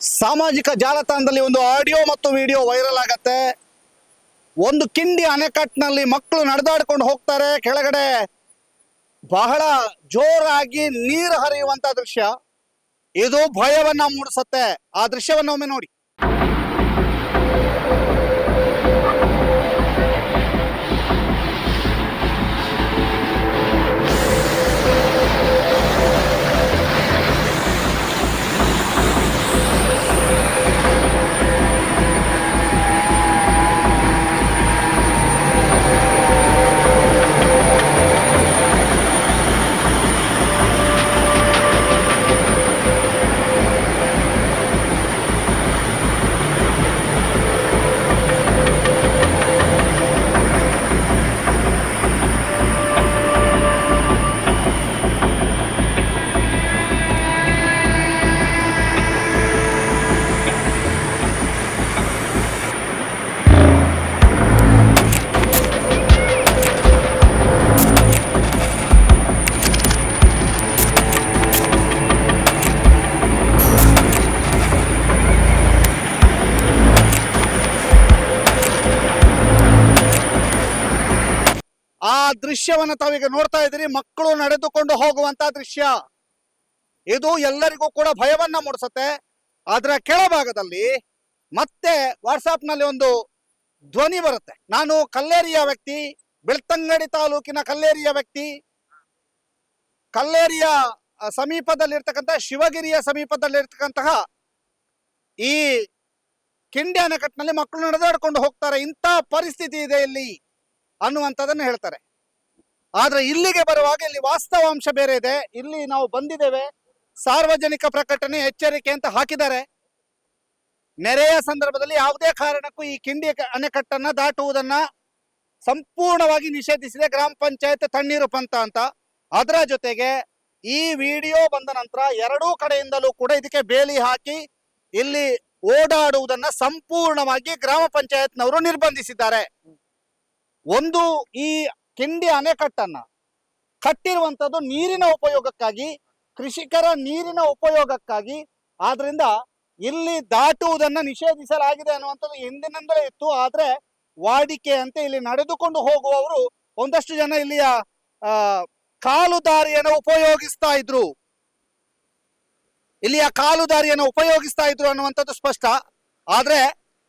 ಸಾಮಾಜಿಕ ಜಾಲತಾಣದಲ್ಲಿ ಒಂದು ಆಡಿಯೋ ಮತ್ತು ವಿಡಿಯೋ ವೈರಲ್ ಆಗತ್ತೆ. ಒಂದು ಕಿಂಡಿ ಅಣೆಕಟ್ಟಿನಲ್ಲಿ ಮಕ್ಕಳು ನಡೆದಾಡ್ಕೊಂಡು ಹೋಗ್ತಾರೆ. ಕೆಳಗಡೆ ಬಹಳ ಜೋರಾಗಿ ನೀರು ಹರಿಯುವಂತ ದೃಶ್ಯ. ಇದು ಭಯವನ್ನ ಮೂಡಿಸುತ್ತೆ. ಆ ದೃಶ್ಯವನ್ನ ಒಮ್ಮೆ ನೋಡಿ. ದೃಶ್ಯವನ್ನ ತಾವೀಗ ನೋಡ್ತಾ ಇದ್ದೀರಿ. ಮಕ್ಕಳು ನಡೆದುಕೊಂಡು ಹೋಗುವಂತ ದೃಶ್ಯ. ಇದು ಎಲ್ಲರಿಗೂ ಕೂಡ ಭಯವನ್ನ ಮೂಡಿಸುತ್ತೆ. ಅದರ ಕೆಳಭಾಗದಲ್ಲಿ ಮತ್ತೆ ವಾಟ್ಸಾಪ್ನಲ್ಲಿ ಒಂದು ಧ್ವನಿ ಬರುತ್ತೆ. ನಾನು ಕಲ್ಲೇರಿಯ ವ್ಯಕ್ತಿ, ಬೆಳ್ತಂಗಡಿ ತಾಲೂಕಿನ ಕಲ್ಲೇರಿಯ ವ್ಯಕ್ತಿ. ಕಲ್ಲೇರಿಯ ಸಮೀಪದಲ್ಲಿರ್ತಕ್ಕಂಥ, ಶಿವಗಿರಿಯ ಸಮೀಪದಲ್ಲಿರ್ತಕ್ಕಂತಹ ಈ ಕಿಂಡಿ ಅಣೆಕಟ್ಟಿನಲ್ಲಿ ಮಕ್ಕಳು ನಡೆದಾಡ್ಕೊಂಡು ಹೋಗ್ತಾರೆ. ಇಂಥ ಪರಿಸ್ಥಿತಿ ಇದೆ ಇಲ್ಲಿ ಅನ್ನುವಂಥದ್ದನ್ನು ಹೇಳ್ತಾರೆ. ಆದ್ರೆ ಇಲ್ಲಿಗೆ ಬರುವಾಗ ಇಲ್ಲಿ ವಾಸ್ತವಾಂಶ ಬೇರೆ ಇದೆ. ಇಲ್ಲಿ ನಾವು ಬಂದಿದ್ದೇವೆ. ಸಾರ್ವಜನಿಕ ಪ್ರಕಟಣೆ, ಎಚ್ಚರಿಕೆ ಅಂತ ಹಾಕಿದ್ದಾರೆ. ನೆರೆಯ ಸಂದರ್ಭದಲ್ಲಿ ಯಾವುದೇ ಕಾರಣಕ್ಕೂ ಈ ಕಿಂಡಿ ಅಣೆಕಟ್ಟನ್ನ ದಾಟುವುದನ್ನ ಸಂಪೂರ್ಣವಾಗಿ ನಿಷೇಧಿಸಿದೆ ಗ್ರಾಮ ಪಂಚಾಯತ್ ತಣ್ಣೀರು ಪಂತ ಅಂತ. ಅದರ ಜೊತೆಗೆ ಈ ವಿಡಿಯೋ ಬಂದ ನಂತರ ಎರಡೂ ಕಡೆಯಿಂದಲೂ ಕೂಡ ಇದಕ್ಕೆ ಬೇಲಿ ಹಾಕಿ ಇಲ್ಲಿ ಓಡಾಡುವುದನ್ನ ಸಂಪೂರ್ಣವಾಗಿ ಗ್ರಾಮ ಪಂಚಾಯತ್ನವರು ನಿರ್ಬಂಧಿಸಿದ್ದಾರೆ. ಒಂದು ಈ ಕಿಂಡಿ ಅಣೆಕಟ್ಟನ್ನ ಕಟ್ಟಿರುವಂತದ್ದು ನೀರಿನ ಉಪಯೋಗಕ್ಕಾಗಿ, ಕೃಷಿಕರ ನೀರಿನ ಉಪಯೋಗಕ್ಕಾಗಿ. ಆದ್ರಿಂದ ಇಲ್ಲಿ ದಾಟುವುದನ್ನ ನಿಷೇಧಿಸಲಾಗಿದೆ ಅನ್ನುವಂಥದ್ದು ಹಿಂದಿನಿಂದಲೇ ಇತ್ತು. ಆದ್ರೆ ವಾಡಿಕೆ ಅಂತ ಇಲ್ಲಿ ನಡೆದುಕೊಂಡು ಹೋಗುವವರು ಒಂದಷ್ಟು ಜನ ಇಲ್ಲಿಯ ಕಾಲು ದಾರಿಯನ್ನು ಉಪಯೋಗಿಸ್ತಾ ಇದ್ರು. ಇಲ್ಲಿಯ ಕಾಲು ದಾರಿಯನ್ನು ಉಪಯೋಗಿಸ್ತಾ ಇದ್ರು ಅನ್ನುವಂಥದ್ದು ಸ್ಪಷ್ಟ. ಆದ್ರೆ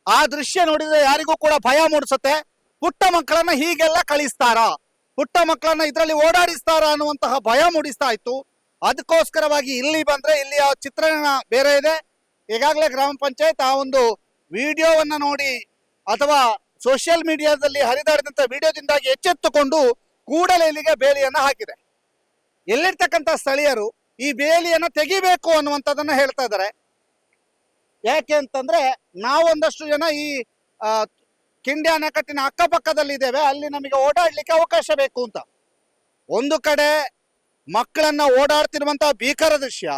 ಆ ದೃಶ್ಯ ನೋಡಿದ್ರೆ ಯಾರಿಗೂ ಕೂಡ ಭಯ ಮೂಡಿಸುತ್ತೆ. ಪುಟ್ಟ ಮಕ್ಕಳನ್ನ ಹೀಗೆಲ್ಲ ಕಳಿಸ್ತಾರ? ಪುಟ್ಟ ಮಕ್ಕಳನ್ನ ಇದರಲ್ಲಿ ಓಡಾಡಿಸ್ತಾರ ಅನ್ನುವಂತಹ ಭಯ ಮೂಡಿಸ್ತಾ ಇತ್ತು ಅದಕ್ಕೋಸ್ಕರವಾಗಿ ಇಲ್ಲಿ ಬಂದ್ರೆ ಇಲ್ಲಿ ಆ ಚಿತ್ರಣ ಬೇರೆ ಇದೆ. ಈಗಾಗಲೇ ಗ್ರಾಮ ಪಂಚಾಯತ್ ಆ ಒಂದು ವಿಡಿಯೋವನ್ನ ನೋಡಿ ಅಥವಾ ಸೋಷಿಯಲ್ ಮೀಡಿಯಾದಲ್ಲಿ ಹರಿದಾಡಿದಂತ ವಿಡಿಯೋದಿಂದಾಗಿ ಎಚ್ಚೆತ್ತುಕೊಂಡು ಕೂಡಲೇ ಇಲ್ಲಿಗೆ ಬೇಲಿಯನ್ನ ಹಾಕಿದೆ. ಎಲ್ಲಿರ್ತಕ್ಕಂಥ ಸ್ಥಳೀಯರು ಈ ಬೇಲಿಯನ್ನ ತೆಗಿಬೇಕು ಅನ್ನುವಂಥದ್ದನ್ನ ಹೇಳ್ತಾ ಇದ್ದಾರೆ. ಯಾಕೆ ಅಂತಂದ್ರೆ ನಾವೊಂದಷ್ಟು ಜನ ಈ ಕಿಂಡಿ ಅಣೆಕಟ್ಟಿನ ಅಕ್ಕಪಕ್ಕದಲ್ಲಿ ಇದ್ದೇವೆ ಅಲ್ಲಿ ನಮಗೆ ಓಡಾಡಲಿಕ್ಕೆ ಅವಕಾಶ ಬೇಕು ಅಂತ. ಒಂದು ಕಡೆ ಮಕ್ಕಳನ್ನ ಓಡಾಡ್ತಿರುವಂತಹ ಭೀಕರ ದೃಶ್ಯ,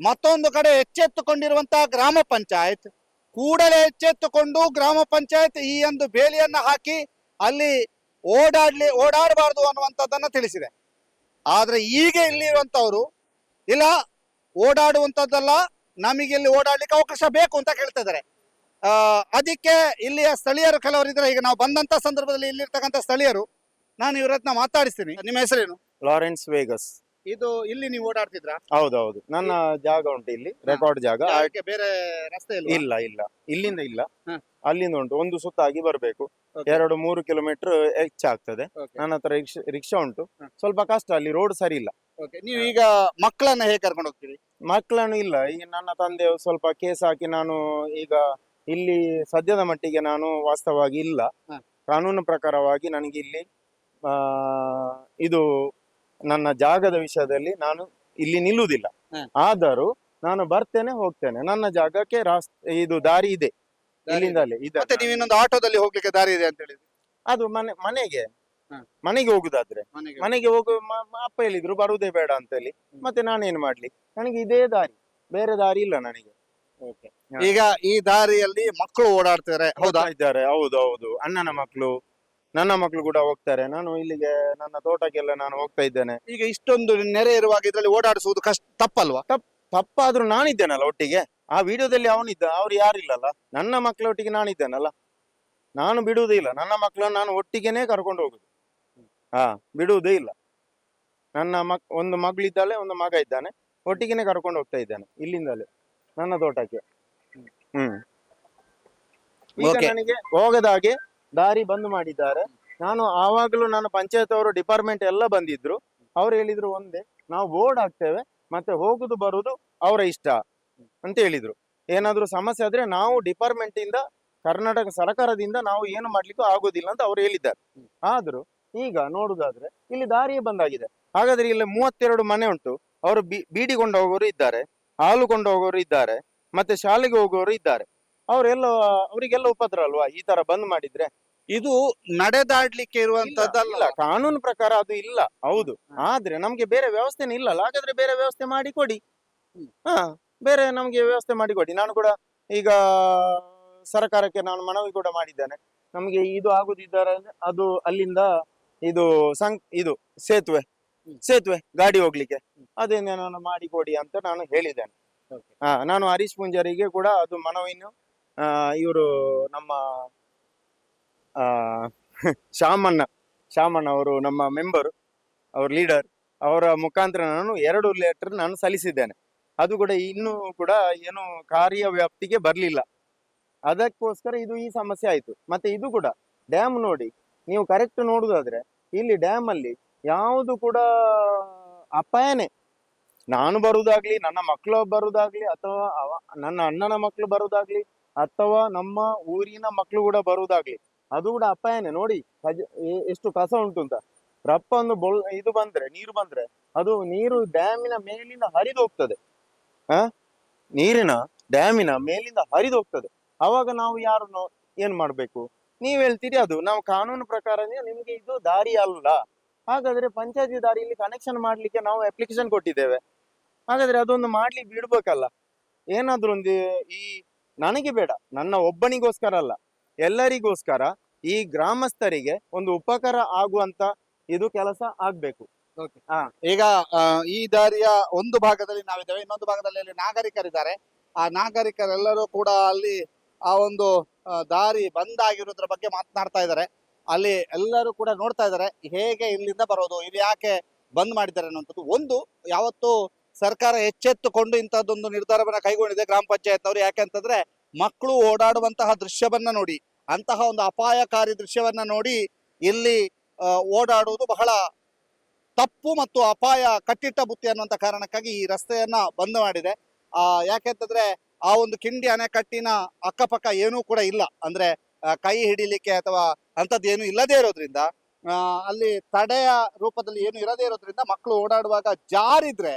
ಮತ್ತೊಂದು ಕಡೆ ಎಚ್ಚೆತ್ತುಕೊಂಡಿರುವಂತಹ ಗ್ರಾಮ ಪಂಚಾಯತ್. ಕೂಡಲೇ ಎಚ್ಚೆತ್ತುಕೊಂಡು ಗ್ರಾಮ ಪಂಚಾಯತ್ ಈ ಒಂದು ಬೇಲಿಯನ್ನ ಹಾಕಿ ಅಲ್ಲಿ ಓಡಾಡ್ಲಿ, ಓಡಾಡಬಾರ್ದು ಅನ್ನುವಂಥದ್ದನ್ನ ತಿಳಿಸಿದೆ. ಆದ್ರೆ ಈಗ ಇಲ್ಲಿರುವಂತವ್ರು ಇಲ್ಲ, ಓಡಾಡುವಂಥದ್ದಲ್ಲ ನಮಗೆ ಇಲ್ಲಿ ಓಡಾಡ್ಲಿಕ್ಕೆ ಅವಕಾಶ ಬೇಕು ಅಂತ ಕೇಳ್ತಾ ಇದ್ದಾರೆ. ಅದಕ್ಕೆ ಇಲ್ಲಿಯ ಸ್ಥಳೀಯರು ಕೆಲವರು ಇದ್ರೆ ಈಗ ನಾವು ಬಂದಂತ ಸಂದರ್ಭದಲ್ಲಿ ಇಲ್ಲಿರ್ತಕ್ಕಂಥ ಸ್ಥಳೀಯರು ನಾನು ಇವ್ರ ಹತ್ರ ಮಾತಾಡಿಸ್ತೀನಿ. ನಿಮ್ಮ ಹೆಸರೇನು? Lawrence Vegas. ಇದು ಇಲ್ಲಿ ನೀವು ಓಡಾಡ್ತಿದ್ರಾ? ಹೌದೌದು. ನನ್ನ ಜಾಗ ಉಂಟು ಇಲ್ಲಿ ರೆಕಾರ್ಡ್ ಜಾಗ. ಬೇರೆ ರಸ್ತೆ ಇಲ್ಲ ಇಲ್ಲ. ಇಲ್ಲಿಂದ ಇಲ್ಲ. ಅಲ್ಲಿಂದ ಉಂಟು. ಒಂದು ಸುತ್ತಾಗಿ ಬರಬೇಕು. ಎರಡು ಮೂರು ಕಿಲೋಮೀಟರ್ ಹೆಚ್ಚಾಗ್ತದೆ. ನನ್ನ ಹತ್ರ ರಿಕ್ಷಾ ಉಂಟು. ಸ್ವಲ್ಪ ಕಷ್ಟ ಅಲ್ಲಿ ರೋಡ್ ಸರಿ ಇಲ್ಲ. ನೀವು ಈಗ ಮಕ್ಕಳನ್ನ ಹೇಗೆ ಕರ್ಕೊಂಡು ಹೋಗ್ತೀರಿ? ಮಕ್ಕಳನ್ನು ಇಲ್ಲ. ಈಗ ನನ್ನ ತಂದೆ ಸ್ವಲ್ಪ ಕೇಸ್ ಹಾಕಿ ನಾನು ಈಗ ಇಲ್ಲಿ ಸದ್ಯದ ಮಟ್ಟಿಗೆ ನಾನು ವಾಸ್ತವವಾಗಿ ಇಲ್ಲ. ಕಾನೂನು ಪ್ರಕಾರವಾಗಿ ನನಗೆ ಇಲ್ಲಿ ಆ, ಇದು ನನ್ನ ಜಾಗದ ವಿಷಯದಲ್ಲಿ ನಾನು ಇಲ್ಲಿ ನಿಲ್ಲುವುದಿಲ್ಲ. ಹ. ಆದರೂ ನಾನು ಬರ್ತೇನೆ ಹೋಗ್ತೇನೆ. ನನ್ನ ಜಾಗಕ್ಕೆ ರಾಸ್ ಇದು ದಾರಿ ಇದೆ. ಇಲ್ಲಿಂದಲೇ ಅಲ್ಲಿ ಇದೆ ಮತ್ತೆ ನೀವು ಇನ್ನೊಂದು ಆಟೋದಲ್ಲಿ ಹೋಗ್ಲಿಕ್ಕೆ ದಾರಿ ಇದೆ ಅಂತ ಹೇಳಿದ್ರಿ. ಅದು ಮನೆ ಮನೆಗೆ. ಹ. ಮನೆಗೆ ಹೋಗುದಾದ್ರೆ. ಮನೆಗೆ ಮನೆಗೆ ಹೋಗು ಮ- ಮ- ಅಪ್ಪ ಹೇಳಿದ್ರು ಬರುವುದೇ ಬೇಡ ಅಂತ ಹೇಳಿ ಮತ್ತೆ ನಾನೇನ್ ಮಾಡ್ಲಿ? ನನಗೆ ಇದೇ ದಾರಿ. ಬೇರೆ ದಾರಿ ಇಲ್ಲ ನನಗೆ. ಹ. ಈಗ ಈ ದಾರಿಯಲ್ಲಿ ಮಕ್ಕಳು ಓಡಾಡ್ತಾರೆ ಹೌದಾ? ಇದ್ದಾರೆ. ಹೌದು ಹೌದು. ಅಣ್ಣನ ಮಕ್ಕಳು ನನ್ನ ಮಕ್ಕಳು ಕೂಡ ಹೋಗ್ತಾರೆ. ನಾನು ಇಲ್ಲಿಗೆ ನನ್ನ ತೋಟಕ್ಕೆಲ್ಲ ನಾನು ಹೋಗ್ತಾ ಇದ್ದೇನೆ. ಈಗ ಇಷ್ಟೊಂದು ನೆರೆ ಇರುವಾಗ ಇದ್ರಲ್ಲಿ ಓಡಾಡಿಸುವುದು ಕಷ್ಟ ತಪ್ಪಲ್ವಾ? ತಪ್ಪಾದ್ರೂ ನಾನಿದ್ದೇನಲ್ಲ ಒಟ್ಟಿಗೆ? ಆ ವಿಡಿಯೋದಲ್ಲಿ ಅವನಿದ್ದ ಅವ್ರು ಯಾರಿಲ್ಲಲ್ಲ? ನನ್ನ ಮಕ್ಕಳೊಟ್ಟಿಗೆ ನಾನಿದ್ದೇನಲ್ಲ? ನಾನು ಬಿಡುವುದೇ ಇಲ್ಲ. ನನ್ನ ಮಕ್ಕಳನ್ನು ನಾನು ಒಟ್ಟಿಗೆನೇ ಕರ್ಕೊಂಡು ಹೋಗುದು. ಹಾ ಬಿಡುವುದೇ ಇಲ್ಲ. ನನ್ನ ಮಕ್ ಒಂದು ಮಗಳಿದ್ದಾಳೆ ಒಂದು ಮಗ ಇದ್ದಾನೆ. ಒಟ್ಟಿಗೆನೆ ಕರ್ಕೊಂಡು ಹೋಗ್ತಾ ಇದ್ದಾನೆ ಇಲ್ಲಿಂದಲೇ ನನ್ನ ತೋಟಕ್ಕೆ. ಹ್ಮ್. ಈಗ Okay. ನನಗೆ ಹೋಗದ ಹಾಗೆ ದಾರಿ ಬಂದ್ ಮಾಡಿದ್ದಾರೆ. ನಾನು ಆವಾಗಲೂ ನಾನು ಪಂಚಾಯತ್ ಅವರು ಡಿಪಾರ್ಟ್ಮೆಂಟ್ ಎಲ್ಲ ಬಂದಿದ್ರು. ಅವ್ರು ಹೇಳಿದ್ರು ಒಂದೇ ನಾವು ಬೋರ್ಡ್ ಹಾಕ್ತೇವೆ ಮತ್ತೆ ಹೋಗುದು ಬರುದು ಅವರ ಇಷ್ಟ ಅಂತ ಹೇಳಿದ್ರು. ಏನಾದ್ರೂ ಸಮಸ್ಯೆ ಆದ್ರೆ ನಾವು ಡಿಪಾರ್ಟ್ಮೆಂಟ್ ಇಂದ ಕರ್ನಾಟಕ ಸರ್ಕಾರದಿಂದ ನಾವು ಏನು ಮಾಡ್ಲಿಕ್ಕೂ ಆಗೋದಿಲ್ಲ ಅಂತ ಅವ್ರು ಹೇಳಿದ್ದಾರೆ. ಆದ್ರೂ ಈಗ ನೋಡುದಾದ್ರೆ ಇಲ್ಲಿ ದಾರಿಯೇ ಬಂದಾಗಿದೆ. ಹಾಗಾದ್ರೆ ಇಲ್ಲಿ ಮೂವತ್ತೆರಡು ಮನೆ ಉಂಟು. ಅವರು ಬಿ ಬೀಡಿ ಕೊಂಡು ಹೋಗೋರು ಇದ್ದಾರೆ ಹಾಲು ಕೊಂಡು ಹೋಗೋರು ಇದ್ದಾರೆ. ಮತ್ತೆ ಶಾಲೆಗೆ ಹೋಗುವವರು ಇದ್ದಾರೆ. ಅವರೆಲ್ಲ ಅವರಿಗೆಲ್ಲ ಉಪದ್ರ ಅಲ್ವಾ? ಈ ತರ ಬಂದ್ ಮಾಡಿದ್ರೆ? ಇದು ನಡೆದಾಡ್ಲಿಕ್ಕೆ ಇರುವಂತದ್ದಲ್ಲ. ಕಾನೂನು ಪ್ರಕಾರ ಅದು ಇಲ್ಲ. ಹೌದು. ಆದ್ರೆ ನಮ್ಗೆ ಬೇರೆ ವ್ಯವಸ್ಥೆನೇ ಇಲ್ಲಲ್ಲ ಹಾಗಾದ್ರೆ ಬೇರೆ ವ್ಯವಸ್ಥೆ ಮಾಡಿ ಕೊಡಿ. ಹಾ ಬೇರೆ ನಮ್ಗೆ ವ್ಯವಸ್ಥೆ ಮಾಡಿ ಕೊಡಿ. ನಾನು ಕೂಡ ಈಗ ಸರ್ಕಾರಕ್ಕೆ ನಾನು ಮನವಿ ಕೂಡ ಮಾಡಿದ್ದೇನೆ. ನಮ್ಗೆ ಇದು ಆಗುದಿದ್ದಾರೆ ಅದು ಅಲ್ಲಿಂದ ಇದು ಸಂ ಇದು ಸೇತುವೆ ಸೇತುವೆ ಗಾಡಿ ಹೋಗ್ಲಿಕ್ಕೆ. ಅದೇನೇನೋ ನಾನು ಮಾಡಿ ಕೊಡಿ ಅಂತ ನಾನು ಹೇಳಿದ್ದೇನೆ. ನಾನು ಹರೀಶ್ ಪೂಂಜಾರಿಗೆ ಕೂಡ ಅದು ಮನವಿಯನ್ನು ಇವರು ನಮ್ಮ ಶಾಮಣ್ಣ ಶಾಮಣ್ಣ ಅವರು ನಮ್ಮ ಮೆಂಬರ್ ಅವ್ರ ಲೀಡರ್ ಅವರ ಮುಖಾಂತರ ನಾನು ಎರಡು ಲೆಟರ್ ನಾನು ಸಲ್ಲಿಸಿದ್ದೇನೆ. ಅದು ಕೂಡ ಇನ್ನೂ ಕೂಡ ಏನು ಕಾರ್ಯ ವ್ಯಾಪ್ತಿಗೆ ಬರಲಿಲ್ಲ. ಅದಕ್ಕೋಸ್ಕರ ಇದು ಈ ಸಮಸ್ಯೆ ಆಯಿತು. ಮತ್ತೆ ಇದು ಕೂಡ ಡ್ಯಾಮ್ ನೋಡಿ, ನೀವು ಕರೆಕ್ಟ್ ನೋಡುದಾದ್ರೆ, ಇಲ್ಲಿ ಡ್ಯಾಮ್ ಅಲ್ಲಿ ಯಾವುದು ಕೂಡ ಅಪಾಯನೇ. ನಾನು ಬರುವುದಾಗ್ಲಿ ನನ್ನ ಮಕ್ಕಳು ಬರುವುದಾಗ್ಲಿ ಅಥವಾ ನನ್ನ ಅಣ್ಣನ ಮಕ್ಕಳು ಬರುವುದಾಗ್ಲಿ ಅಥವಾ ನಮ್ಮ ಊರಿನ ಮಕ್ಕಳು ಕೂಡ ಬರುವುದಾಗ್ಲಿ ಅದು ಕೂಡ ಅಪಾಯನೇ ನೋಡಿ ಎಷ್ಟು ಕಸ ಉಂಟು ಅಂತ. ರಪ್ಪ ಒಂದು ಇದು ಬಂದ್ರೆ, ನೀರು ಬಂದ್ರೆ, ಅದು ನೀರು ಡ್ಯಾಮಿನ ಮೇಲಿಂದ ಹರಿದು ಹೋಗ್ತದೆ. ಆ? ನೀರಿನ ಡ್ಯಾಮಿನ ಮೇಲಿಂದ ಹರಿದು ಹೋಗ್ತದೆ. ಅವಾಗ ನಾವು ಯಾರನ್ನು ಏನ್ ಮಾಡ್ಬೇಕು? ನೀವ್ ಹೇಳ್ತೀರಿ ಅದು, ನಾವು ಕಾನೂನು ಪ್ರಕಾರ ನಿಮ್ಗೆ ಇದು ದಾರಿ ಅಲ್ಲ. ಹಾಗಾದ್ರೆ ಪಂಚಾಯತಿ ದಾರಿಯಲ್ಲಿ ಕನೆಕ್ಷನ್ ಮಾಡ್ಲಿಕ್ಕೆ ನಾವು ಅಪ್ಲಿಕೇಶನ್ ಕೊಟ್ಟಿದ್ದೇವೆ. ಹಾಗಾದ್ರೆ ಅದೊಂದು ಮಾಡ್ಲಿ ಬಿಡ್ಬೇಕಲ್ಲ. ಏನಾದ್ರೂ ಒಂದು ಈ ನನಗೆ ಬೇಡ ನನ್ನ ಒಬ್ಬನಿಗೋಸ್ಕರ ಅಲ್ಲ ಎಲ್ಲರಿಗೋಸ್ಕರ ಈ ಗ್ರಾಮಸ್ಥರಿಗೆ ಒಂದು ಉಪಕಾರ ಆಗುವಂತ ಇದು ಕೆಲಸ ಆಗ್ಬೇಕು. ಈಗ ಈ ದಾರಿಯ ಒಂದು ಭಾಗದಲ್ಲಿ ನಾವಿದ್ದೇವೆ ಇನ್ನೊಂದು ಭಾಗದಲ್ಲಿ ನಾಗರಿಕರಿದ್ದಾರೆ. ಆ ನಾಗರಿಕರೆಲ್ಲರೂ ಕೂಡ ಅಲ್ಲಿ ಆ ಒಂದು ದಾರಿ ಬಂದ್ ಆಗಿರೋದ್ರ ಬಗ್ಗೆ ಮಾತನಾಡ್ತಾ ಇದ್ದಾರೆ. ಅಲ್ಲಿ ಎಲ್ಲರೂ ಕೂಡ ನೋಡ್ತಾ ಇದ್ದಾರೆ ಹೇಗೆ ಇಲ್ಲಿಂದ ಬರೋದು ಇಲ್ಲಿ ಯಾಕೆ ಬಂದ್ ಮಾಡಿದ್ದಾರೆ ಅನ್ನುವಂಥದ್ದು. ಒಂದು ಯಾವತ್ತು ಸರ್ಕಾರ ಎಚ್ಚೆತ್ತುಕೊಂಡು ಇಂಥದ್ದೊಂದು ನಿರ್ಧಾರವನ್ನ ಕೈಗೊಂಡಿದೆ ಗ್ರಾಮ ಪಂಚಾಯತ್ ಅವರು ಯಾಕೆ ಅಂತಂದ್ರೆ ಮಕ್ಕಳು ಓಡಾಡುವಂತಹ ದೃಶ್ಯವನ್ನ ನೋಡಿ, ಅಂತಹ ಒಂದು ಅಪಾಯಕಾರಿ ದೃಶ್ಯವನ್ನ ನೋಡಿ ಇಲ್ಲಿ ಓಡಾಡುವುದು ಬಹಳ ತಪ್ಪು ಮತ್ತು ಅಪಾಯ ಕಟ್ಟಿಟ್ಟ ಬುತ್ತಿ ಅನ್ನುವಂಥ ಕಾರಣಕ್ಕಾಗಿ ಈ ರಸ್ತೆಯನ್ನ ಬಂದ್ ಮಾಡಿದೆ. ಆ ಯಾಕೆಂತಂದ್ರೆ ಆ ಒಂದು ಕಿಂಡಿ ಅಣೆಕಟ್ಟಿನ ಅಕ್ಕಪಕ್ಕ ಏನೂ ಕೂಡ ಇಲ್ಲ. ಅಂದ್ರೆ ಕೈ ಹಿಡಿಲಿಕ್ಕೆ ಅಥವಾ ಅಂಥದ್ದು ಏನು ಇಲ್ಲದೆ ಇರೋದ್ರಿಂದ ಅಲ್ಲಿ ತಡೆಯ ರೂಪದಲ್ಲಿ ಏನು ಇರದೇ ಇರೋದ್ರಿಂದ ಮಕ್ಕಳು ಓಡಾಡುವಾಗ ಜಾರಿದ್ರೆ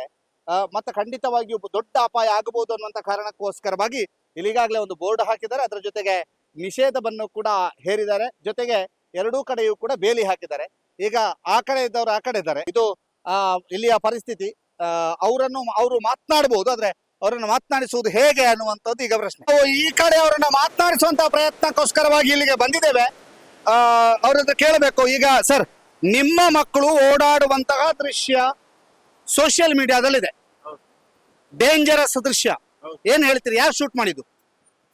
ಮತ್ತೆ ಖಂಡಿತವಾಗಿಯೂ ದೊಡ್ಡ ಅಪಾಯ ಆಗಬಹುದು ಅನ್ನುವಂತ ಕಾರಣಕ್ಕೋಸ್ಕರವಾಗಿ ಇಲ್ಲಿಗಾಗಲೇ ಒಂದು ಬೋರ್ಡ್ ಹಾಕಿದ್ದಾರೆ. ಅದರ ಜೊತೆಗೆ ನಿಷೇಧವನ್ನು ಕೂಡ ಹೇರಿದ್ದಾರೆ. ಜೊತೆಗೆ ಎರಡೂ ಕಡೆಯೂ ಕೂಡ ಬೇಲಿ ಹಾಕಿದ್ದಾರೆ. ಈಗ ಆ ಕಡೆ ಇದ್ದವರು ಆ ಕಡೆ ಇದ್ದಾರೆ. ಇದು ಇಲ್ಲಿಯ ಪರಿಸ್ಥಿತಿ. ಅವರನ್ನು ಅವರು ಮಾತನಾಡಬಹುದು ಆದ್ರೆ ಅವರನ್ನು ಮಾತನಾಡಿಸುವುದು ಹೇಗೆ ಅನ್ನುವಂಥದ್ದು ಈಗ ಪ್ರಶ್ನೆ. ಈ ಕಡೆ ಅವರನ್ನ ಮಾತನಾಡಿಸುವಂತ ಪ್ರಯತ್ನಕ್ಕೋಸ್ಕರವಾಗಿ ಇಲ್ಲಿಗೆ ಬಂದಿದ್ದೇವೆ. ಅವ್ರ ಕೇಳಬೇಕು. ಈಗ ಸರ್, ನಿಮ್ಮ ಮಕ್ಕಳು ಓಡಾಡುವಂತಹ ದೃಶ್ಯ ಸೋಷಿಯಲ್ ಮೀಡಿಯಾದಲ್ಲಿದೆ. ಡೇಂಜರಸ್ ದೃಶ್ಯ. ಏನ್ ಹೇಳ್ತೀರಿ? ಯಾರು ಶೂಟ್ ಮಾಡಿದ್ದು?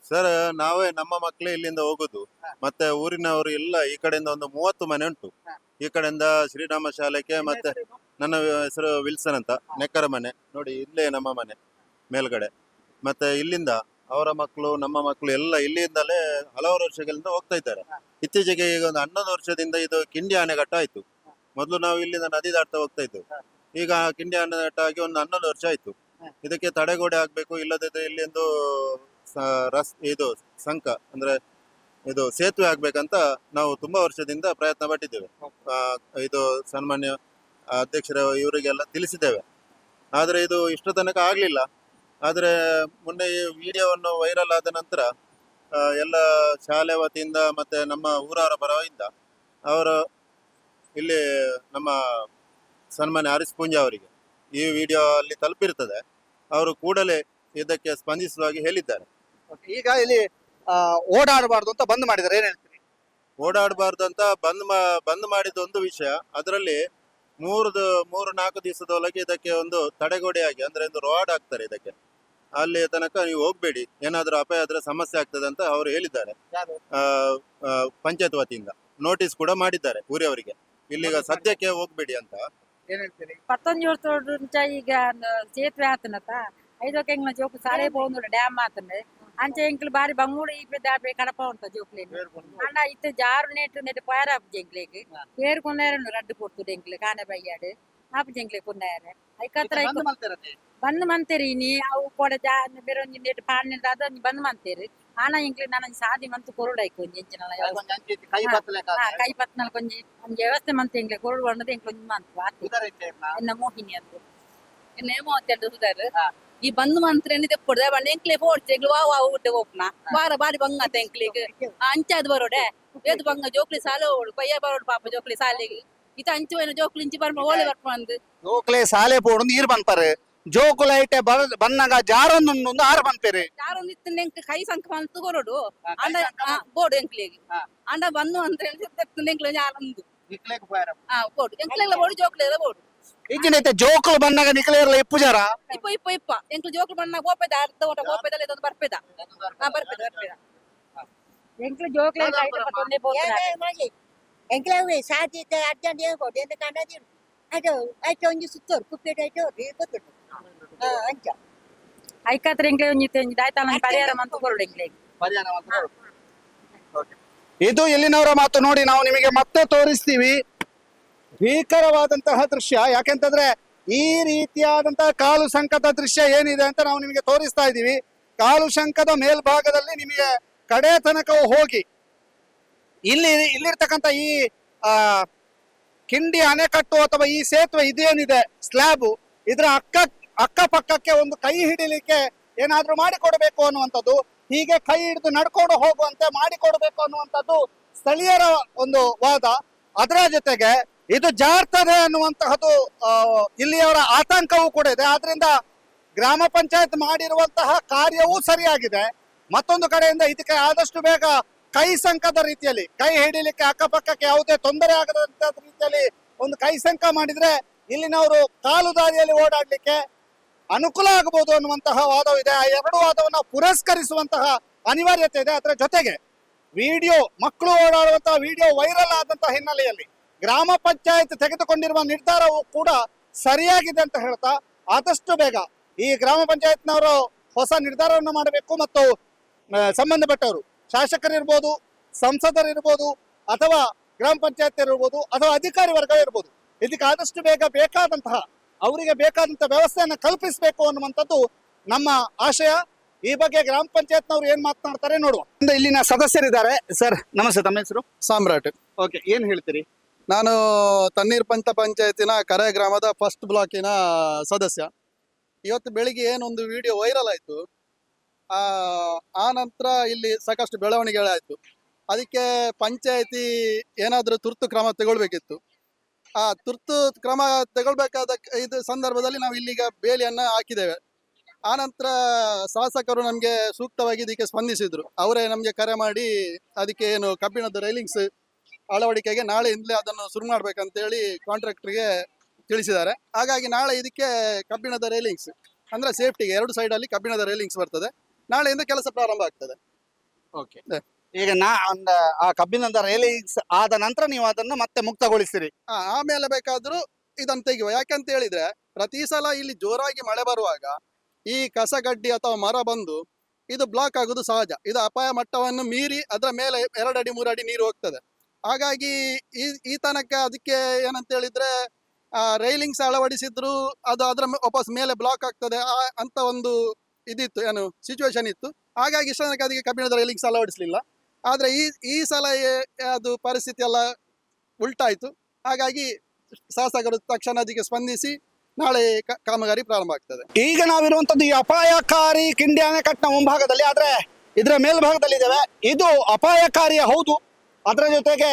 ಸರ್ ನಾವೇ ನಮ್ಮ ಮಕ್ಕಳೇ ಇಲ್ಲಿಂದ ಹೋಗುದು. ಮತ್ತೆ ಊರಿನವರು ಎಲ್ಲ ಈ ಕಡೆಯಿಂದ ಒಂದು ಮೂವತ್ತು ಮನೆ ಉಂಟು. ಈ ಕಡೆಯಿಂದ ಶ್ರೀರಾಮ ಶಾಲೆಗೆ ಮತ್ತೆ ನನ್ನ ಹೆಸರು ವಿಲ್ಸನ್ ಅಂತ. ನೆಕ್ಕರ ಮನೆ. ನೋಡಿ ಇಲ್ಲೇ ನಮ್ಮ ಮನೆ ಮೇಲ್ಗಡೆ. ಮತ್ತೆ ಇಲ್ಲಿಂದ ಅವರ ಮಕ್ಕಳು ನಮ್ಮ ಮಕ್ಕಳು ಎಲ್ಲ ಇಲ್ಲಿಂದಲೇ ಹಲವಾರು ವರ್ಷಗಳಿಂದ ಹೋಗ್ತಾ ಇದ್ದಾರೆ. ಇತ್ತೀಚೆಗೆ ಈಗ ಒಂದು ಹನ್ನೊಂದು ವರ್ಷದಿಂದ ಇದು ಕಿಂಡಿ ಆನೆಗಟ್ಟ ಆಯ್ತು ಮೊದಲು ನಾವು ಇಲ್ಲಿಂದ ನದಿ ದಾಟ್ತಾ ಹೋಗ್ತಾ ಇದ್ವು ಈಗ ಕಿಂಡಿ ಆಗಿ ಒಂದು ಹನ್ನೊಂದು ವರ್ಷ ಆಯ್ತು. ಇದಕ್ಕೆ ತಡೆಗೋಡೆ ಆಗ್ಬೇಕು ಇಲ್ಲದಿದ್ರೆ ಇಲ್ಲಿ ಒಂದು ಸ- ರಸ್ ಇದು ಸಂಕ ಅಂದ್ರೆ ಇದು ಸೇತುವೆ ಆಗ್ಬೇಕಂತ ನಾವು ತುಂಬಾ ವರ್ಷದಿಂದ ಪ್ರಯತ್ನ ಪಟ್ಟಿದ್ದೇವೆ. ಆ, ಇದು ಸನ್ಮಾನ್ಯ ಅಧ್ಯಕ್ಷರ ಇವರಿಗೆಲ್ಲ ತಿಳಿಸಿದ್ದೇವೆ. ಆದ್ರೆ ಇದು ಇಷ್ಟು ತನಕ ಆಗ್ಲಿಲ್ಲ. ಆದ್ರೆ ಮೊನ್ನೆ ಈ ವಿಡಿಯೋವನ್ನು ವೈರಲ್ ಆದ ನಂತರ ಆ, ಎಲ್ಲ ಶಾಲೆ ವತಿಯಿಂದ ಮತ್ತೆ ನಮ್ಮ ಊರವರ ಪರವಾಗಿಂದ ಅವರು ಇಲ್ಲಿ ನಮ್ಮ ಸನ್ಮಾನ್ಯ ಹರೀಶ್ ಪೂಂಜಾ ಅವರಿಗೆ ಈ ವಿಡಿಯೋ ಅಲ್ಲಿ ತಲುಪಿರ್ತದೆ. ಅವರು ಕೂಡಲೇ ಇದಕ್ಕೆ ಸ್ಪಂದಿಸುವಾಗಿ ಹೇಳಿದ್ದಾರೆ. ಈಗ ಇಲ್ಲಿ ಆ, ಓಡಾಡಬಾರ್ದು ಅಂತ ಬಂದ್ ಮಾಡಿದ್ದಾರೆ. ಏನ್ ಹೇಳ್ತೀರಿ? ಓಡಾಡಬಾರ್ದು ಅಂತ ಬಂದ್ ಮಾ ಬಂದ್ ಮಾಡಿದ ಒಂದು ವಿಷಯ. ಅದರಲ್ಲಿ ಮೂರು ದ- ಮೂರು ನಾಲ್ಕು ದಿವಸದೊಳಗೆ ಇದಕ್ಕೆ ಒಂದು ತಡೆಗೋಡೆಯಾಗಿ ಅಂದ್ರೆ ಒಂದು ರೋಡ್ ಆಗ್ತಾರೆ ಇದಕ್ಕೆ. ಅಲ್ಲಿ ತನಕ ನೀವು ಹೋಗ್ಬೇಡಿ. ಏನಾದ್ರೂ ಅಪಾಯ ಆದ್ರೆ ಸಮಸ್ಯೆ ಆಗ್ತದೆ ಅಂತ ಅವರು ಹೇಳಿದ್ದಾರೆ. ಯಾರು? ಆ, ಆ, ಪಂಚಾಯತ್ ವತಿಯಿಂದ. ನೋಟಿಸ್ ಕೂಡ ಮಾಡಿದ್ದಾರೆ ಊರಿಯವರಿಗೆ ಇಲ್ಲಿಗ ಸದ್ಯಕ್ಕೆ ಹೋಗ್ಬೇಡಿ ಅಂತ. ಪತ್ತೊಂದು ಜೋಡ್ ಈಗ ಸೇತುವೆ ಆತನತ ಐದು ಕೆಂಗ್ಲ ಜೋಕು ಸಾಲೆ ಪೋಂದುಡು ಡ್ಯಾಮ್ ಆತಂಡೆ. ಅಂಚೆ ಎಂಕ್ಲು ಬಾರಿ ಬಂಗೂಡು ಈ ದಾಪೆ ಕಡಪ ಉಂಟ ಜೋಕ್ಲಿ ಅಣ್ಣ ಇತ್ತ ಜಾರು ನೆಟ್ಟು ನೆಟ್ಟು ಪಾರ ಆಪುಜಿ ಎಂಕ್ಲೇಗೆ ಪೇರು ಕೊನ್ನೇರನ್ನು ರಡ್ಡು ಕೊಡ್ತುಡು ಎಂಕ್ಲೆ ಕಾನೆ ಬೈಯಾಡು. ಆಪುಜಿ ಎಂಕ್ಲೆ ಕೊನ್ನೇರೆ ಐಕತ್ರ ಬಂದ್ ಮಂತೇರಿ ನೀ ಅವು ಕೊಡ ಜಾ ಬೆರೊಂಜಿ ನೆಟ್ಟು ಪಾಡ್ ನೆಟ್ಟು ಅದೊಂದು ಬಂದ್ ಮಂತೇರಿ ಆನ ಎಂಕ್ಲಿ ನಾನು ಸಾದಿ ಮಂತ್ ಕೊರುಡು ಆಯ್ತು ಒಂಜಿ ಎಂಚಿನಲ್ಲ కొంచెం అంచేది కై ಹಾ. బత్తలేక ಹಾ ಕೈ ಪತ್ನಲ್ ಕೊಂಜಿ ಒಂಜಿ ವ್ಯವಸ್ಥೆ ಮಂತ್ ಎಂಕ್ಲೆ ಕೊರುಡು ಬಂದದ ಎಂಕ್ಲು ಒಂಜಿ ಮಂತ್ ಆತಿ ಉದಾಹರಣೆ ಎನ್ನ ಮೋಹಿನಿ ಅಂತ నేమో చెడ్డ ఈ బంధు మంత్రి అని తెప్పుడు వాళ్ళు ఎంక్లే పోడ్చి ఎంక్లు వా వా ఊటే ఓపున బార బారి బంగ అత ఎంక్లికి అంచాది బరోడే ఏదు బంగ జోకులి సాలోడు పయ్య బరోడు పాప జోకులి సాలిగి ఇత అంచు పోయిన జోకులు ఇంచి ಬರ್ಮ ಓಳೆ ಬರ್ಪಂದು ಜೋಕ್ಲೆ ಸಾಲೆ ಪೋಡು ನೀರ್ ಬಂದ್ಪಾರೆ ಜೋಕುಲೈಟೆ ಬರ ಬನ್ನಗ ಜಾರೊಂದುಂಡು ಆರು ಬಂತೇರಿ. ಯಾರೊಂದು ಇತ್ತು ನೆಂಕ್ ಕೈ ಸಂಕ ಬಂತು ಕೊರಡು ಅಂಡ ಬೋರ್ಡ್ ಎಂಕ್ಲಿಗೆ. ಅಂಡ ಬಂದು ಅಂತ ಹೇಳಿ ನೆಂಕ್ಲ ಯಾರೊಂದು ಆ ಬೋರ್ಡ್ ಎಂಕ್ಲೆಲ್ಲ ಬೋರ್ಡ್ ಜೋಕುಲೆಲ್ಲ ಬೋರ್ಡ್ ಇಂಜಿನೈತೆ ಜೋಕುಲು ಬನ್ನಗ ನಿಕ್ಲೇರ್ಲ ಇಪ್ಪು ಜಾರ ಇಪ್ಪ ಇಪ್ಪ ಇಪ್ಪ. ಎಂಕ್ಲು ಜೋಕುಲು ಬಣ್ಣ ಗೋಪೆದ ಅರ್ಧ ಓಟ ಗೋಪೆದಲ್ಲ ಇದೊಂದು ಬರ್ಪೆದ. ಹಾ ಬರ್ಪೆದ ಬರ್ಪೆದ. ಎಂಕ್ಲು ಜೋಕುಲೆ ಒಂದೇ ಬೋರ್ಡ್ ಎಂಕ್ಲವೇ ಸಾಧ್ಯತೆ ಅರ್ಜೆಂಟ್ ಹೇಳ್ಬೋದು ಎಂತ ಕಾಣದಿರು ಆಯ್ತು ಆಯ್ತು ಒಂಜಿ ಸುತ್ತೋರು ಕುಪ್ಪೇಟು ಆಯ್ತು ಗೊತ್ತುಂಟು ಅಂಚ ಐಕತ್ರ ಎಂಕ್ಲೆ ಒಂಜಿ ಒಂಜಿ ದಾಯ್ತಾನ ಪರಿಹಾರ ಮಂತ್ ಕೊರುಡು ಎಂಕ್ಲೆ ಇದು ಇಲ್ಲಿನವರ ಮಾತು ನೋಡಿ ನಾವು ನಿಮಗೆ ಮತ್ತೆ ತೋರಿಸ್ತೀವಿ. ಭೀಕರವಾದಂತಹ ದೃಶ್ಯ. ಯಾಕೆಂತಂದ್ರೆ ಈ ರೀತಿಯಾದಂತಹ ಕಾಲು ಸಂಕದ ದೃಶ್ಯ ಏನಿದೆ ಅಂತ ನಾವು ನಿಮಗೆ ತೋರಿಸ್ತಾ ಇದೀವಿ ಕಾಲು ಶಂಕದ ಮೇಲ್ಭಾಗದಲ್ಲಿ ನಿಮಗೆ ಕಡೆ ತನಕ ಹೋಗಿ ಇಲ್ಲಿ ಇಲ್ಲಿರ್ತಕ್ಕಂಥ ಈ ಆ ಕಿಂಡಿ ಅಣೆಕಟ್ಟು ಅಥವಾ ಈ ಸೇತುವೆ ಇದೇನಿದೆ? ಸ್ಲ್ಯಾಬು. ಇದರ ಅಕ್ಕ ಅಕ್ಕಪಕ್ಕಕ್ಕೆ ಒಂದು ಕೈ ಹಿಡಿಲಿಕ್ಕೆ ಏನಾದ್ರೂ ಮಾಡಿಕೊಡಬೇಕು ಅನ್ನುವಂಥದ್ದು, ಹೀಗೆ ಕೈ ಹಿಡಿದು ನಡ್ಕೊಂಡು ಹೋಗುವಂತೆ ಮಾಡಿಕೊಡಬೇಕು ಅನ್ನುವಂಥದ್ದು ಸ್ಥಳೀಯರ ಒಂದು ವಾದ. ಅದರ ಜೊತೆಗೆ ಇದು ಜಾರ್ತದೆ ಅನ್ನುವಂತಹದ್ದು ಇಲ್ಲಿಯವರ ಆತಂಕವೂ ಕೂಡ ಇದೆ. ಆದ್ರಿಂದ ಗ್ರಾಮ ಪಂಚಾಯತ್ ಮಾಡಿರುವಂತಹ ಕಾರ್ಯವೂ ಸರಿಯಾಗಿದೆ. ಮತ್ತೊಂದು ಕಡೆಯಿಂದ ಇದಕ್ಕೆ ಆದಷ್ಟು ಬೇಗ ಕೈ ಸಂಕದ ರೀತಿಯಲ್ಲಿ, ಕೈ ಹಿಡಿಲಿಕ್ಕೆ ಅಕ್ಕಪಕ್ಕಕ್ಕೆ ಯಾವುದೇ ತೊಂದರೆ ಆಗದಂತ ರೀತಿಯಲ್ಲಿ ಒಂದು ಕೈ ಸಂಕ ಮಾಡಿದ್ರೆ, ಇಲ್ಲಿನವರು ಕಾಲು ದಾರಿಯಲ್ಲಿ ಓಡಾಡ್ಲಿಕ್ಕೆ ಅನುಕೂಲ ಆಗಬಹುದು ಅನ್ನುವಂತಹ ವಾದವಿದೆ ಆ ಎರಡು ವಾದವನ್ನ ಪುರಸ್ಕರಿಸುವಂತಹ ಅನಿವಾರ್ಯತೆ ಇದೆ ಅದರ ಜೊತೆಗೆ ವಿಡಿಯೋ, ಮಕ್ಕಳು ಓಡಾಡುವಂತಹ ವಿಡಿಯೋ ವೈರಲ್ ಆದಂತಹ ಹಿನ್ನೆಲೆಯಲ್ಲಿ ಗ್ರಾಮ ಪಂಚಾಯತ್ ತೆಗೆದುಕೊಂಡಿರುವ ನಿರ್ಧಾರವು ಕೂಡ ಸರಿಯಾಗಿದೆ ಅಂತ ಹೇಳ್ತಾ ಆದಷ್ಟು ಬೇಗ ಈ ಗ್ರಾಮ ಪಂಚಾಯತ್ನವರು ಹೊಸ ನಿರ್ಧಾರವನ್ನು ಮಾಡಬೇಕು ಮತ್ತು ಸಂಬಂಧಪಟ್ಟವರು, ಶಾಸಕರಿರ್ಬೋದು, ಸಂಸದರಿರ್ಬೋದು, ಅಥವಾ ಗ್ರಾಮ ಪಂಚಾಯತ್ ಇರ್ಬೋದು ಅಥವಾ ಅಧಿಕಾರಿ ವರ್ಗ ಇರ್ಬೋದು. ಇದಕ್ಕೆ ಆದಷ್ಟು ಬೇಗ ಬೇಕಾದಂತಹ ಅವರಿಗೆ ಬೇಕಾದಂತಹ ವ್ಯವಸ್ಥೆಯನ್ನು ಕಲ್ಪಿಸಬೇಕು ಅನ್ನುವಂಥದ್ದು ನಮ್ಮ ಆಶಯ. ಈ ಬಗ್ಗೆ ಗ್ರಾಮ ಪಂಚಾಯತ್ನವರು ಏನ್ ಮಾತನಾಡ್ತಾರೆ ನೋಡುವ. ಇಲ್ಲಿನ ಸದಸ್ಯರಿದ್ದಾರೆ. ಸರ್ ನಮಸ್ತೆ ತಮ್ಮ ಹೆಸರು? ಸಾಮ್ರಾಟ್. ಓಕೆ ಏನ್ ಹೇಳ್ತೀರಿ? ನಾನು ತಣ್ಣೀರ್ ಪಂಚ ಪಂಚಾಯತಿನ ಕರೆ ಗ್ರಾಮದ ಫಸ್ಟ್ ಬ್ಲಾಕಿನ ಸದಸ್ಯ. ಇವತ್ತು ಬೆಳಿಗ್ಗೆ ಏನೊಂದು ವಿಡಿಯೋ ವೈರಲ್ ಆಯಿತು. ಆ ನಂತರ ಇಲ್ಲಿ ಸಾಕಷ್ಟು ಬೆಳವಣಿಗೆಗಳಾಯಿತು. ಅದಕ್ಕೆ ಪಂಚಾಯತಿ ಏನಾದರೂ ತುರ್ತು ಕ್ರಮ ತಗೊಳ್ಬೇಕಿತ್ತು. ಆ ತುರ್ತು ಕ್ರಮ ತಗೊಳ್ಬೇಕಾದ ಇದು ಸಂದರ್ಭದಲ್ಲಿ ನಾವು ಇಲ್ಲಿಗ ಬೇಲಿಯನ್ನ ಹಾಕಿದ್ದೇವೆ. ಆನಂತರ ನಂತರ ಶಾಸಕರು ನಮಗೆ ಸೂಕ್ತವಾಗಿ ಇದಕ್ಕೆ ಸ್ಪಂದಿಸಿದ್ರು. ಅವರೇ ನಮಗೆ ಕರೆ ಮಾಡಿ ಅದಕ್ಕೆ ಏನು ಕಬ್ಬಿಣದ ರೈಲಿಂಗ್ಸ್ ಅಳವಡಿಕೆಗೆ ನಾಳೆಯಿಂದಲೇ ಅದನ್ನು ಶುರು ಮಾಡ್ಬೇಕಂತೇಳಿ ಕಾಂಟ್ರಾಕ್ಟರ್ಗೆ ತಿಳಿಸಿದ್ದಾರೆ. ಹಾಗಾಗಿ ನಾಳೆ ಇದಕ್ಕೆ ಕಬ್ಬಿಣದ ರೈಲಿಂಗ್ಸ್ ಅಂದ್ರೆ ಸೇಫ್ಟಿಗೆ ಎರಡು ಸೈಡ್ ಅಲ್ಲಿ ಕಬ್ಬಿಣದ ರೈಲಿಂಗ್ಸ್ ಬರ್ತದೆ. ನಾಳೆಯಿಂದ ಕೆಲಸ ಪ್ರಾರಂಭ ಆಗ್ತದೆ. ಓಕೆ 네. ಈಗ ನಾ ಅಂದ ಆ ಕಬ್ಬಿನದ ರೇಲಿಂಗ್ಸ್ ಆದ ನಂತರ ನೀವು ಅದನ್ನ ಮತ್ತೆ ಮುಕ್ತಗೊಳಿಸಿರಿ ಆ, ಆಮೇಲೆ ಬೇಕಾದ್ರೂ ಇದನ್ನ ತೆಗೆಯುವ. ಯಾಕಂತ ಹೇಳಿದ್ರೆ ಪ್ರತಿ ಸಲ ಇಲ್ಲಿ ಜೋರಾಗಿ ಮಳೆ ಬರುವಾಗ ಈ ಕಸಗಡ್ಡಿ ಅಥವಾ ಮರ ಬಂದು ಇದು ಬ್ಲಾಕ್ ಆಗುದು ಸಹಜ. ಇದು ಅಪಾಯ ಮಟ್ಟವನ್ನು ಮೀರಿ ಅದರ ಮೇಲೆ ಎರಡು ಅಡಿ ಮೂರು ಅಡಿ ನೀರು ಹೋಗ್ತದೆ. ಹಾಗಾಗಿ ಈ ಈ ತನಕ ಅದಕ್ಕೆ ಏನಂತ ಹೇಳಿದ್ರೆ ರೈಲಿಂಗ್ಸ್ ಅಳವಡಿಸಿದ್ರು ಅದು ಅದರ ವಾಪಸ್ ಮೇಲೆ ಬ್ಲಾಕ್ ಆಗ್ತದೆ. ಆ ಅಂತ ಒಂದು ಇದಿತ್ತು ಏನು ಸಿಚುವೇಶನ್ ಇತ್ತು. ಹಾಗಾಗಿ ಇಷ್ಟ ತನಕ ಅದಕ್ಕೆ ಕಬ್ಬಿಣದ ರೈಲಿಂಗ್ಸ್ ಅಳವಡಿಸಲಿಲ್ಲ. ಆದ್ರೆ ಈ ಈ ಸಲ ಅದು ಪರಿಸ್ಥಿತಿ ಎಲ್ಲ ಉಲ್ಟಾಯ್ತು. ಹಾಗಾಗಿ ಶಾಸಕರು ತಕ್ಷಣ ಅದಕ್ಕೆ ಸ್ಪಂದಿಸಿ ನಾಳೆ ಕಾಮಗಾರಿ ಪ್ರಾರಂಭ ಆಗ್ತದೆ. ಈಗ ನಾವಿರುವಂತದ್ದು ಈ ಅಪಾಯಕಾರಿ ಕಿಂಡಿ ಅಣೆಕಟ್ಟಿನ ಮುಂಭಾಗದಲ್ಲಿ, ಆದ್ರೆ ಇದರ ಮೇಲ್ಭಾಗದಲ್ಲಿ ಇದ್ದೇವೆ ಇದು ಅಪಾಯಕಾರಿಯ ಹೌದು. ಅದರ ಜೊತೆಗೆ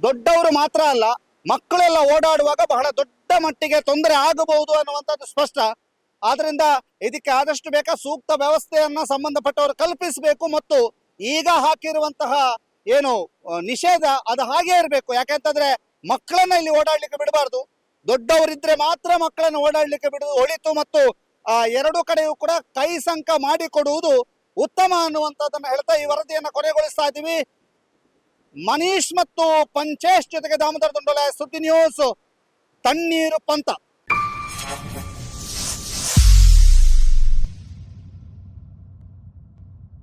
ದೊಡ್ಡವರು ಮಾತ್ರ ಅಲ್ಲ, ಮಕ್ಕಳೆಲ್ಲ ಓಡಾಡುವಾಗ ಬಹಳ ದೊಡ್ಡ ಮಟ್ಟಿಗೆ ತೊಂದರೆ ಆಗಬಹುದು ಅನ್ನುವಂಥದ್ದು ಸ್ಪಷ್ಟ. ಆದ್ರಿಂದ ಇದಕ್ಕೆ ಆದಷ್ಟು ಬೇಗ ಸೂಕ್ತ ವ್ಯವಸ್ಥೆಯನ್ನ ಸಂಬಂಧಪಟ್ಟವರು ಕಲ್ಪಿಸಬೇಕು ಮತ್ತು ಈಗ ಹಾಕಿರುವಂತಹ ಏನು ನಿಷೇಧ ಅದು ಹಾಗೆ ಇರಬೇಕು. ಯಾಕೆಂತಂದ್ರೆ ಮಕ್ಕಳನ್ನ ಇಲ್ಲಿ ಓಡಾಡ್ಲಿಕ್ಕೆ ಬಿಡಬಾರ್ದು. ದೊಡ್ಡವರಿದ್ರೆ ಮಾತ್ರ ಮಕ್ಕಳನ್ನು ಓಡಾಡ್ಲಿಕ್ಕೆ ಬಿಡುವುದು, ಒಳಿತು ಮತ್ತು, ಆ, ಎರಡು ಕಡೆಯೂ ಕೂಡ ಕೈ ಸಂಕ ಮಾಡಿಕೊಡುವುದು ಉತ್ತಮ ಅನ್ನುವಂಥದ್ದನ್ನು ಹೇಳ್ತಾ ಈ ವರದಿಯನ್ನು ಕೊನೆಗೊಳಿಸ್ತಾ ಇದ್ದೀವಿ. ಮನೀಶ್ ಮತ್ತು ಪಂಚೇಶ್ ಜೊತೆಗೆ ದಾಮೋದರ ದುಂಡೋಲೆ ಸುದ್ದಿ ನ್ಯೂಸ್ ತಣ್ಣೀರು ಪಂತ.